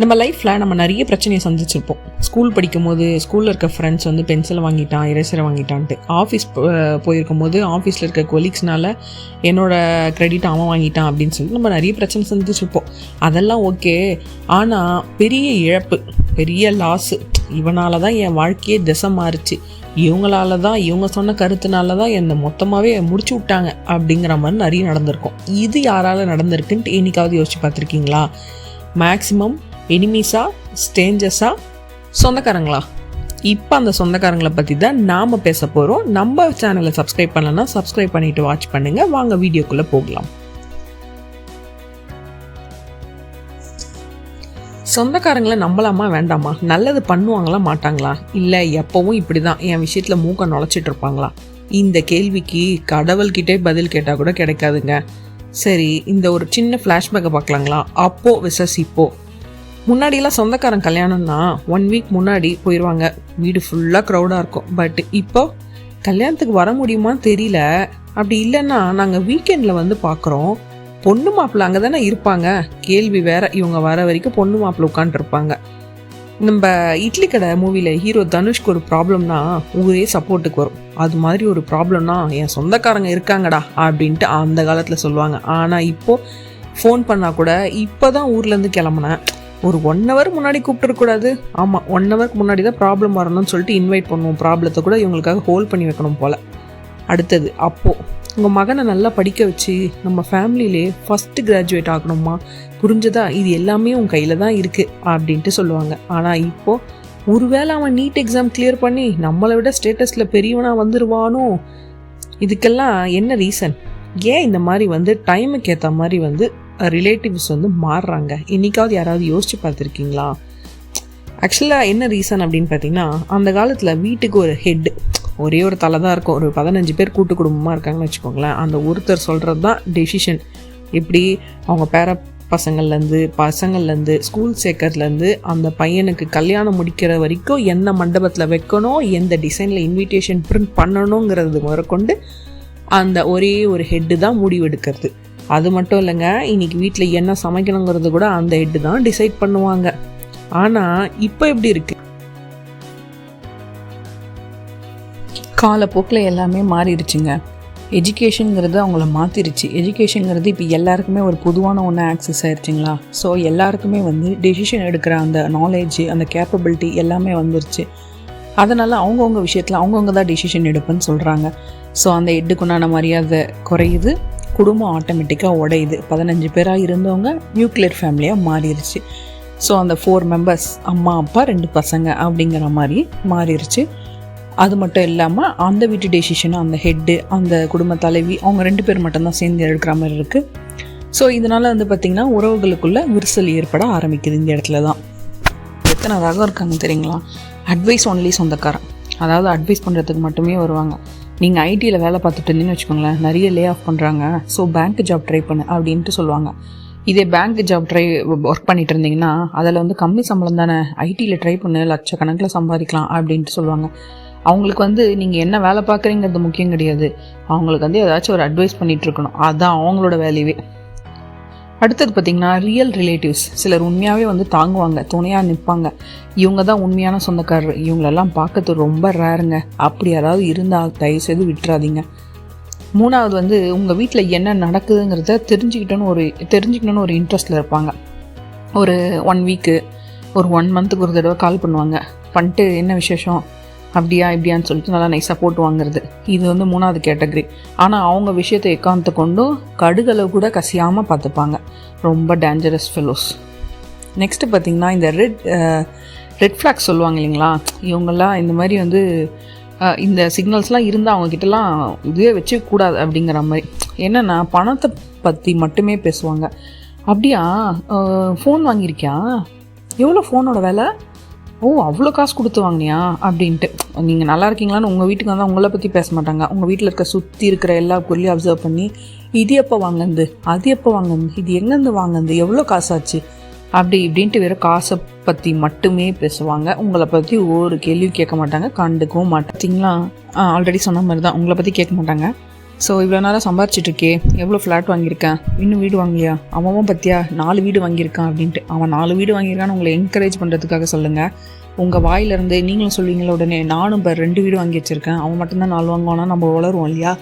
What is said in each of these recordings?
நம்ம லைஃப்பில் நம்ம நிறைய பிரச்சனையை சந்திச்சிருப்போம். ஸ்கூல் படிக்கும் போது ஸ்கூலில் இருக்க ஃப்ரெண்ட்ஸ் வந்து பென்சிலை வாங்கிட்டான் இரசரை வாங்கிட்டான்ட்டு. ஆஃபீஸ் போயிருக்கும் போது ஆஃபீஸில் இருக்க கொலீக்ஸ்னால என்னோட கிரெடிட் அவன் வாங்கிட்டான் அப்படின்னு சொல்லி நம்ம நிறைய பிரச்சனை சந்திச்சிருப்போம். அதெல்லாம் ஓகே ஆனால் பெரிய இழப்பு பெரிய லாஸு இவனால தான் என் வாழ்க்கையே திசை மாறுச்சு. இவங்களால தான் இவங்க சொன்ன கருத்துனால தான் என்னை மொத்தமாகவே முடிச்சு விட்டாங்க அப்படிங்கிற மாதிரி நிறைய நடந்திருக்கும். இது யாரால நடந்திருக்குன்ட்டு என்னைக்காவது யோசிச்சு பார்த்துருக்கீங்களா? மேக்ஸிமம் எனிமீஸா ஸ்டேஞ்சஸா சொந்தக்காரங்களா? இப்போ அந்த சொந்தக்காரங்களை பற்றி தான் நாம் பேச போகிறோம் நம்ம சேனலை சப்ஸ்கிரைப் பண்ணலன்னா சப்ஸ்கிரைப் பண்ணிவிட்டு வாட்ச் பண்ணுங்கள் வாங்க வீடியோக்குள்ளே போகலாம். சொந்தக்காரங்களை நம்பலாமா வேண்டாமா? நல்லது பண்ணுவாங்களா மாட்டாங்களா? இல்லை எப்பவும் இப்படி தான் என் விஷயத்தில் மூக்க நுழைச்சிட்டு இருப்பாங்களா? இந்த கேள்விக்கு கடவுள்கிட்டே பதில் கேட்டால் கூட கிடைக்காதுங்க. சரி இந்த ஒரு சின்ன ஃப்ளாஷ்பேக்கை பார்க்கலாங்களா? அப்போ விசஸ் இப்போ. முன்னாடியெல்லாம் சொந்தக்காரன் கல்யாணம்னா ஒன் வீக் முன்னாடி போயிடுவாங்க வீடு ஃபுல்லாக க்ரௌடாக இருக்கும். பட் இப்போ கல்யாணத்துக்கு வர முடியுமான்னு தெரியல. அப்படி இல்லைன்னா நாங்கள் வீக்கெண்டில் வந்து பார்க்குறோம் பொண்ணு மாப்பிள்ளை அங்கே தானே இருப்பாங்க. கேள்வி வேற. இவங்க வர வரைக்கும் பொண்ணு மாப்பிள்ளை உட்காந்துருப்பாங்க நம்ம இட்லி கடை மூவியில் ஹீரோ தனுஷ்க்கு ஒரு ப்ராப்ளம்னா ஊரே சப்போர்ட்டுக்கு வரும். அது மாதிரி ஒரு ப்ராப்ளம்னா என் சொந்தக்காரங்க இருக்காங்கடா அப்படின்ட்டு அந்த காலத்தில் சொல்லுவாங்க. ஆனால் இப்போது ஃபோன் பண்ணால் கூட இப்போ தான் ஊர்லேருந்து கிளம்புனேன். ஒரு ஒன் ஹவர் முன்னாடி கூப்பிட்டுருக்கூடாது ஆமாம் ஒன் ஹவருக்கு முன்னாடி தான் ப்ராப்ளம் வரணும்னு சொல்லிட்டு இன்வைட் பண்ணுவோம். ப்ராப்ளத்தை கூட இவங்களுக்காக ஹோல்ட் பண்ணி வைக்கணும் போல். அடுத்தது அப்போது உங்கள் மகனை நல்லா படிக்க வச்சு நம்ம ஃபேமிலியிலே ஃபஸ்ட்டு கிராஜுவேட் ஆகணுமா? புரிஞ்சதா? இது எல்லாமே உன் கையில் தான் இருக்குது அப்படின்ட்டு சொல்லுவாங்க. ஆனால் இப்போது ஒருவேளை அவன் நீட் எக்ஸாம் கிளியர் பண்ணி நம்மளை விட ஸ்டேட்டஸில் பெரியவனாக வந்துடுவானோ இதுக்கெல்லாம் என்ன ரீசன் ஏன் இந்த மாதிரி வந்து டைமுக்கு ஏற்ற மாதிரி வந்து ரிலேட்டிவ்ஸ் வந்து மாறுறாங்க. இன்றைக்காவது யாராவது யோசித்து பார்த்துருக்கீங்களா? ஆக்சுவலாக என்ன ரீசன் அப்படின்னு பார்த்தீங்கன்னா அந்த காலத்தில் வீட்டுக்கு ஒரு ஹெட் ஒரே ஒரு தலை தான் இருக்கும். ஒரு பதினஞ்சு பேர் கூட்டு குடும்பமாக இருக்காங்கன்னு வச்சுக்கோங்களேன். அந்த ஒருத்தர் சொல்கிறது தான் டெசிஷன் எப்படி அவங்க பேர பசங்கள்லேருந்து பசங்கள்லேருந்து ஸ்கூல் சேர்க்கறதுலேருந்து அந்த பையனுக்கு கல்யாணம் முடிக்கிற வரைக்கும் என்ன மண்டபத்தில் வைக்கணும் எந்த டிசைனில் இன்விடேஷன் பிரிண்ட் பண்ணணுங்கிறது முதற்கொண்டு அந்த ஒரே ஒரு ஹெட்டு தான் முடிவெடுக்கிறது. அது மட்டும் இல்லைங்க இன்னைக்கு வீட்டில் என்ன சமைக்கணுங்கிறது கூட அந்த ஹெட்டு தான் டிசைட் பண்ணுவாங்க. ஆனால் இப்போ எப்படி இருக்கு? காலப்போக்கில் எல்லாமே மாறிடுச்சுங்க. எஜுகேஷனுங்கிறது அவங்கள மாற்றிருச்சு எஜுகேஷனுங்கிறது இப்போ எல்லாருக்குமே ஒரு பொதுவான ஒன்று ஆக்சஸ் ஆயிடுச்சுங்களா ஸோ எல்லாருக்குமே வந்து டெசிஷன் எடுக்கிற அந்த நாலேஜ் அந்த கேப்பபிலிட்டி எல்லாமே வந்துருச்சு. அதனால் அவங்கவுங்க விஷயத்தில் அவங்கவுங்க தான் டெசிஷன் எடுப்பேன்னு சொல்கிறாங்க ஸோ அந்த எட்டுக்குண்டான மரியாதை குறையுது. குடும்பம் ஆட்டோமேட்டிக்காக உடையுது. பதினஞ்சு பேராக இருந்தவங்க நியூக்ளியர் ஃபேமிலியாக மாறிடுச்சு ஸோ அந்த ஃபோர் மெம்பர்ஸ் அம்மா அப்பா ரெண்டு பசங்க அப்படிங்கிற மாதிரி மாறிடுச்சு அது மட்டும் இல்லாமல் அந்த வீட்டு டெசிஷன் அந்த ஹெட்டு அந்த குடும்ப தலைவி அவங்க ரெண்டு பேர் மட்டும்தான் சேர்ந்து எடுக்கிற மாதிரி இருக்குது ஸோ இதனால் வந்து பார்த்திங்கன்னா உறவுகளுக்குள்ள விரிசல் ஏற்பட ஆரம்பிக்குது இந்த இடத்துல தான். எத்தனை ரகம் இருக்காங்க தெரியுங்களா? அட்வைஸ் ஒன்லி சொந்தக்காரன். அதாவது அட்வைஸ் பண்ணுறதுக்கு மட்டுமே வருவாங்க. நீங்கள் ஐடியில் வேலை பார்த்துட்டு இருந்தீங்கன்னு வச்சுக்கோங்களேன் நிறைய லே ஆஃப் பண்ணுறாங்க ஸோ பேங்க் ஜாப் ட்ரை பண்ணு அப்படின்ட்டு சொல்லுவாங்க. இதே பேங்க் ஜாப் ட்ரை ஒர்க் பண்ணிட்டு இருந்தீங்கன்னா அதில் வந்து கம்மி சம்பளம் தானே. ஐடியில் ட்ரை பண்ணு லட்சக்கணக்கில் சம்பாதிக்கலாம் அப்படின்ட்டு சொல்லுவாங்க. அவங்களுக்கு வந்து நீங்கள் என்ன வேலை பார்க்குறீங்கிறது முக்கியம் கிடையாது. அவங்களுக்கு வந்து ஏதாச்சும் ஒரு அட்வைஸ் பண்ணிகிட்ருக்கணும் அதுதான் அவங்களோட வேலையவே. அடுத்தது பார்த்திங்கன்னா ரியல் ரிலேட்டிவ்ஸ் சிலர் உண்மையாகவே வந்து தாங்குவாங்க துணையாக நிற்பாங்க இவங்க தான் உண்மையான சொந்தக்காரர். இவங்களெல்லாம் பார்க்கறது ரொம்ப ரேருங்க அப்படி யாராவது இருந்தால் தயவுசெய்து விட்டுறாதீங்க. மூணாவது வந்து உங்கள் வீட்டில் என்ன நடக்குதுங்கிறத தெரிஞ்சுக்கிட்டோன்னு ஒரு தெரிஞ்சுக்கணுன்னு ஒரு இன்ட்ரெஸ்ட்டில் இருப்பாங்க. ஒரு ஒன் வீக்கு ஒரு ஒன் மந்த்துக்கு ஒரு தடவை கால் பண்ணுவாங்க. பண்ணிட்டு என்ன விசேஷம்? அப்படியா இப்படியான்னு சொல்லிட்டு நல்லா நைஸாக போட்டு வாங்குறது. இது வந்து மூணாவது கேட்டகரி ஆனால் அவங்க விஷயத்தை எக்காந்து கொண்டும் கடுகளவு கூட கசியாமல் பார்த்துப்பாங்க. ரொம்ப டேஞ்சரஸ் ஃபெலோஸ் நெக்ஸ்ட்டு பார்த்திங்கன்னா இந்த ரெட் ரெட் ஃப்ளாக் சொல்லுவாங்க இல்லைங்களா? இவங்கெல்லாம் இந்த மாதிரி வந்து இந்த சிக்னல்ஸ்லாம் இருந்தால் அவங்கக்கிட்டலாம் இதுவே வச்சுக்கூடாது அப்படிங்கிற மாதிரி. என்னென்னா பணத்தை பற்றி மட்டுமே பேசுவாங்க. அப்படியா ஃபோன் வாங்கியிருக்கியா? எவ்வளோ ஃபோனோட விலை? ஓ அவ்வளோ காசு கொடுத்து வாங்கினியா? அப்படின்ட்டு. நீங்கள் நல்லா இருக்கீங்களான்னு உங்கள் வீட்டுக்கு வந்தால் உங்களை பற்றி பேச மாட்டாங்க. உங்கள் வீட்டில் இருக்க சுற்றி இருக்கிற எல்லா பொருளையும் அப்சர்வ் பண்ணி இது எப்போ வாங்கந்து அது எப்போ வாங்கந்து இது எங்கேருந்து வாங்கந்து எவ்வளோ காசாச்சு? அப்படி இப்படின்ட்டு வெறும் காசை பற்றி மட்டுமே பேசுவாங்க. உங்களை பற்றி ஒரு கேள்வியும் கேட்க மாட்டாங்க. கண்டுக்கவும் மாட்டாங்க. ஆல்ரெடி சொன்ன மாதிரி தான் உங்களை பற்றி கேட்க மாட்டாங்க. ஸோ இவ்வளோ நேரம் சம்பாரிச்சிட்ருக்கே எவ்வளோ ஃப்ளாட் வாங்கியிருக்கேன்? இன்னும் வீடு வாங்கலையா? அவன் பத்தியா? நாலு வீடு வாங்கியிருக்கான் அப்படின்ட்டு. அவன் நாலு வீடு வாங்கியிருக்கான்னு உங்களை என்கரேஜ் பண்ணுறதுக்காக சொல்லுங்கள் உங்கள் வாயிலிருந்து நீங்களும் சொல்லுவீங்களா உடனே நானும் இப்போ ரெண்டு வீடு வாங்கி வச்சுருக்கேன். அவன் மட்டும்தான் நாலு வாங்குவானா? நம்ம வளருவோம் இல்லையா?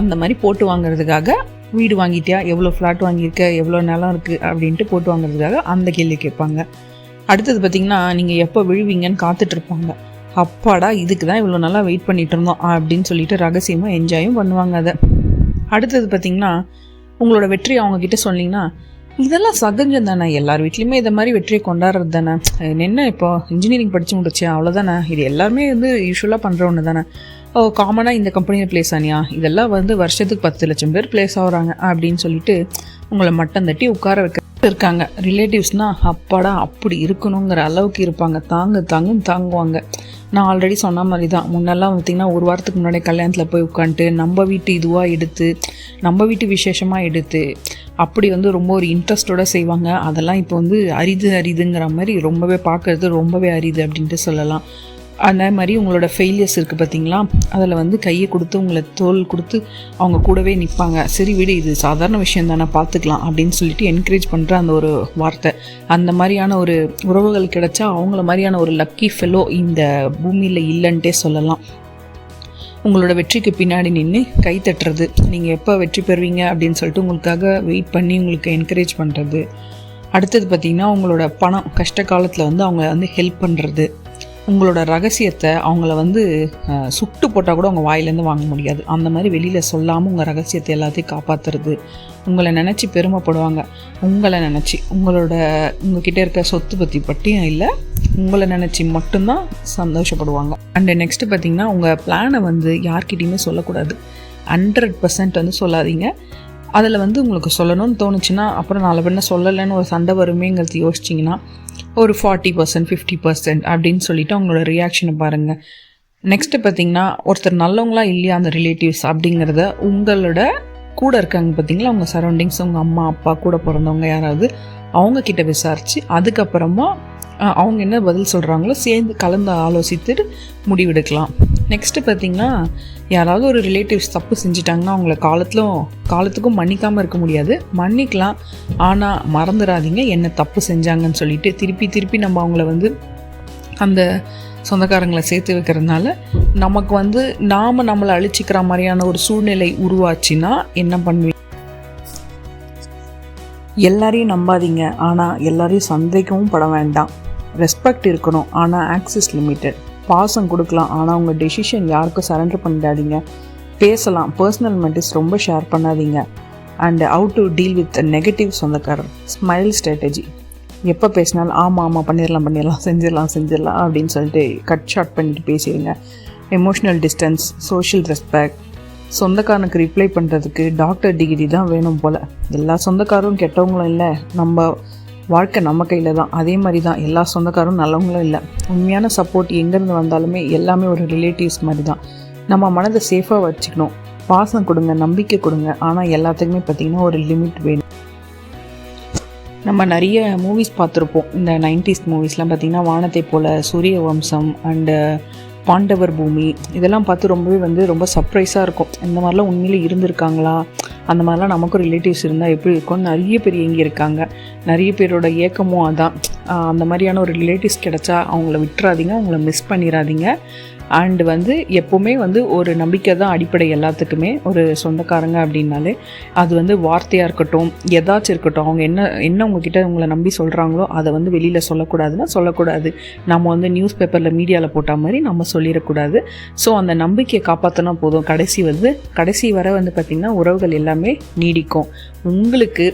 அந்த மாதிரி போட்டு வாங்குறதுக்காக வீடு வாங்கிட்டியா? எவ்வளோ ஃப்ளாட் வாங்கியிருக்க? எவ்வளோ நிலம் இருக்குது அப்படின்ட்டு போட்டு வாங்குறதுக்காக அந்த கேள்வி கேட்பாங்க. அடுத்தது பார்த்திங்கன்னா நீங்கள் எப்போ விழுவீங்கன்னு காத்துட்ருப்பாங்க அப்பாடா இதுக்கு தான் இவ்வளோ நல்லா வெயிட் பண்ணிட்டு இருந்தோம் அப்படின்னு சொல்லிட்டு ரகசியமாக என்ஜாயும் பண்ணுவாங்க அதை. அடுத்தது பார்த்திங்கன்னா உங்களோட வெற்றி அவங்கக்கிட்ட சொன்னீங்கன்னா இதெல்லாம் சகஜம் தானே எல்லார் வீட்லேயுமே இதை மாதிரி வெற்றியை கொண்டாடுறது தானே? என்ன இப்போ இன்ஜினியரிங் படித்து முடிச்சேன் அவ்வளோதானே இது எல்லாருமே வந்து யூஸ்வலாக பண்ணுற ஒன்று தானே? ஓ காமனாக இந்த கம்பெனியில் ப்ளேஸ் ஆனியா? இதெல்லாம் வந்து வருஷத்துக்கு பத்து லட்சம் பேர் ப்ளேஸ் ஆகுறாங்க அப்படின்னு சொல்லிட்டு உங்களை மட்டம் தட்டி உட்கார வைக்க இருக்காங்க. ரிலேட்டிவ்ஸ்னால் அப்பாடா அப்படி இருக்கணுங்கிற அளவுக்கு இருப்பாங்க. தாங்க தாங்கும் தாங்குவாங்க. நான் ஆல்ரெடி சொன்ன மாதிரி தான் முன்னெல்லாம் பார்த்திங்கன்னா ஒரு வாரத்துக்கு முன்னாடி கல்யாணத்தில் போய் உட்காந்துட்டு நம்ம வீட்டு இதுவாக எடுத்து நம்ம வீட்டு விசேஷமாக எடுத்து அப்படி வந்து ரொம்ப ஒரு இன்ட்ரெஸ்டோடு செய்வாங்க. அதெல்லாம் இப்போ வந்து அரிது அரிதுங்கிற மாதிரி ரொம்பவே பார்க்குறது ரொம்பவே அரிது அப்படின்ட்டு சொல்லலாம். அந்த மாதிரி உங்களோட ஃபெயிலியர்ஸ் இருக்குது பார்த்தீங்களா அதில் வந்து கையை கொடுத்து உங்களை தோல் கொடுத்து அவங்க கூடவே நிற்பாங்க சரி விடு இது சாதாரண விஷயம் தானே பார்த்துக்கலாம் அப்படின்னு சொல்லிட்டு என்கரேஜ் பண்ணுற அந்த ஒரு வார்த்தை. அந்த மாதிரியான ஒரு உறவுகள் கிடைச்சா அவங்கள மாதிரியான ஒரு லக்கி ஃபெலோ இந்த பூமியில் இல்லைன்ட்டே சொல்லலாம். உங்களோட வெற்றிக்கு பின்னாடி நின்று கை தட்டுறது. நீங்கள் எப்போ வெற்றி பெறுவீங்க அப்படின்னு சொல்லிட்டு உங்களுக்காக வெயிட் பண்ணி உங்களுக்கு என்கரேஜ் பண்ணுறது அடுத்தது பார்த்திங்கன்னா உங்களோட பணம் கஷ்ட காலத்தில் வந்து அவங்கள வந்து ஹெல்ப் பண்ணுறது உங்களோட ரகசியத்தை அவங்கள வந்து சுட்டு போட்டால் கூட உங்கள் வாயிலேருந்து வாங்க முடியாது. அந்த மாதிரி வெளியில் சொல்லாமல் உங்கள் ரகசியத்தை எல்லாத்தையும் காப்பாற்றுறது உங்களை நினச்சி பெருமைப்படுவாங்க. உங்களை நினச்சி. உங்களோட உங்ககிட்ட இருக்க சொத்து பற்றி பற்றியும் இல்லை. உங்களை நினச்சி மட்டும்தான் சந்தோஷப்படுவாங்க. அண்டு நெக்ஸ்ட்டு பார்த்தீங்கன்னா உங்கள் பிளானை வந்து யார்கிட்டையுமே சொல்லக்கூடாது. ஹண்ட்ரட் பர்சன்ட் வந்து சொல்லாதீங்க. அதில் வந்து உங்களுக்கு சொல்லணும்னு தோணுச்சுன்னா அப்புறம் நாலு பேர் சொல்லலைன்னு ஒரு சண்டை வருமேங்கிறது யோசிச்சிங்கன்னா ஒரு ஃபார்ட்டி பர்சன்ட் ஃபிஃப்டி பர்சன்ட் அப்படின்னு சொல்லிட்டு அவங்களோட ரியாக்ஷனை பாருங்கள் நெக்ஸ்ட்டு பார்த்தீங்கன்னா ஒருத்தர் நல்லவங்களா இல்லையா அந்த ரிலேட்டிவ்ஸ் அப்படிங்கிறத உங்களோட கூட இருக்காங்க பார்த்தீங்களா? உங்கள் சரௌண்டிங்ஸ் உங்கள் அம்மா அப்பா கூட பிறந்தவங்க யாராவது அவங்கக்கிட்ட விசாரித்து அதுக்கப்புறமா அவங்க என்ன பதில் சொல்கிறாங்களோ சேர்ந்து கலந்து ஆலோசித்துட்டு முடிவெடுக்கலாம். நெக்ஸ்ட்டு பார்த்தீங்கன்னா யாராவது ஒரு ரிலேட்டிவ்ஸ் தப்பு செஞ்சிட்டாங்கன்னா அவங்கள காலத்திலும் காலத்துக்கும் மன்னிக்காமல் இருக்க முடியாது. மன்னிக்கலாம். ஆனால் மறந்துடாதீங்க என்ன தப்பு செஞ்சாங்கன்னு சொல்லிட்டு திருப்பி திருப்பி நம்ம அவங்கள வந்து அந்த சொந்தக்காரங்களை சேர்த்து வைக்கிறதுனால நமக்கு வந்து நாம் நம்மளை அழிச்சிக்கிற மாதிரியான ஒரு சூழ்நிலை உருவாச்சுன்னா என்ன பண்ணுவீங்க? எல்லாரையும் நம்பாதீங்க. ஆனால் எல்லாரையும் சந்தேகமும் பட வேண்டாம். ரெஸ்பெக்ட் இருக்கணும். ஆனால் ஆக்சஸ் லிமிட்டட் பாசம் கொடுக்கலாம். ஆனால் உங்கள் டெசிஷன் யாருக்கும் சரண்டர் பண்ணிடாதீங்க. பேசலாம். பர்சனல் மெட்டிஸ் ரொம்ப ஷேர் பண்ணாதீங்க. And how to deal with negative சொந்தக்காரர். ஸ்மைல் ஸ்ட்ராட்டஜி எப்போ பேசினாலும் ஆமாம் ஆமாம் பண்ணிடலாம் பண்ணிடலாம் செஞ்சிடலாம் செஞ்சிடலாம் அப்படின்னு சொல்லிட்டு கட் ஷார்ட் பண்ணிட்டு பேசிடுங்க. எமோஷ்னல் டிஸ்டன்ஸ் சோஷியல் ரெஸ்பெக்ட் சொந்தக்காரனுக்கு ரிப்ளை பண்ணுறதுக்கு டாக்டர் டிகிரி தான் வேணும் போல். எல்லா சொந்தக்காரும் கெட்டவங்களும் இல்லை. நம்ம வாழ்க்கை நம்ம கையில் தான். அதே மாதிரி தான் எல்லா சொந்தக்காரும் நல்லவங்களும் இல்லை. உண்மையான சப்போர்ட் எங்கேருந்து வந்தாலுமே எல்லாமே ஒரு ரிலேட்டிவ்ஸ் மாதிரி தான். நம்ம மனதை சேஃபாக வச்சுக்கணும். பாசம் கொடுங்க நம்பிக்கை கொடுங்க. ஆனால் எல்லாத்துக்குமே பார்த்திங்கன்னா ஒரு லிமிட் வேணும். நம்ம நிறைய மூவிஸ் பார்த்துருப்போம். இந்த நைன்டிஸ் மூவிஸ்லாம் பார்த்திங்கன்னா வானத்தை போல் சூரிய வம்சம் அண்டு பாண்டவர் பூமி இதெல்லாம் பார்த்து ரொம்பவே வந்து ரொம்ப சர்ப்ரைஸாக இருக்கும். இந்த மாதிரிலாம் உண்மையிலே இருந்திருக்காங்களா? அந்த மாதிரிலாம் நமக்கும் ரிலேட்டிவ்ஸ் இருந்தால் எப்படி இருக்கும்னு நிறைய பேர் இங்கே இருக்காங்க. நிறைய பேரோட ஏக்கமும் அதான். அந்த மாதிரியான ஒரு ரிலேட்டிவ்ஸ் கிடச்சா அவங்கள விட்டுறாதீங்க அவங்கள மிஸ் பண்ணிடாதீங்க அண்டு வந்து எப்போவுமே வந்து ஒரு நம்பிக்கை தான் அடிப்படை எல்லாத்துக்குமே. ஒரு சொந்தக்காரங்க அப்படின்னாலே அது வந்து வார்த்தையாக இருக்கட்டும் ஏதாச்சும் இருக்கட்டும் அவங்க என்ன என்ன உங்ககிட்ட உங்களை நம்பி சொல்கிறாங்களோ அதை வந்து வெளியில் சொல்லக்கூடாதுன்னா சொல்லக்கூடாது. நம்ம வந்து நியூஸ் பேப்பரில் மீடியாவில் போட்ட மாதிரி நம்ம சொல்லிடக்கூடாது. ஸோ அந்த நம்பிக்கையை காப்பாற்றினா போதும். கடைசி வந்து கடைசி வரை வந்து பார்த்திங்கன்னா உறவுகள் எல்லாமே நீடிக்கும். உங்களுக்கு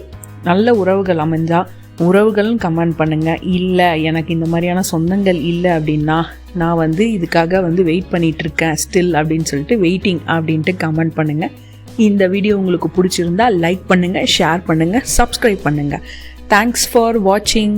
நல்ல உறவுகள் அமைஞ்சால் உறவுகளும் கமெண்ட் பண்ணுங்கள் இல்லை எனக்கு இந்த மாதிரியான சொந்தங்கள் இல்லை அப்படின்னா நான் வந்து இதுக்காக வந்து வெயிட் பண்ணிகிட்ருக்கேன் ஸ்டில் அப்படின்னு சொல்லிட்டு வெயிட்டிங் அப்படின்ட்டு கமெண்ட் பண்ணுங்கள் இந்த வீடியோ உங்களுக்கு பிடிச்சிருந்தா லைக் பண்ணுங்கள் ஷேர் பண்ணுங்கள் சப்ஸ்கிரைப் பண்ணுங்கள் தேங்க்ஸ் ஃபார் வாட்சிங்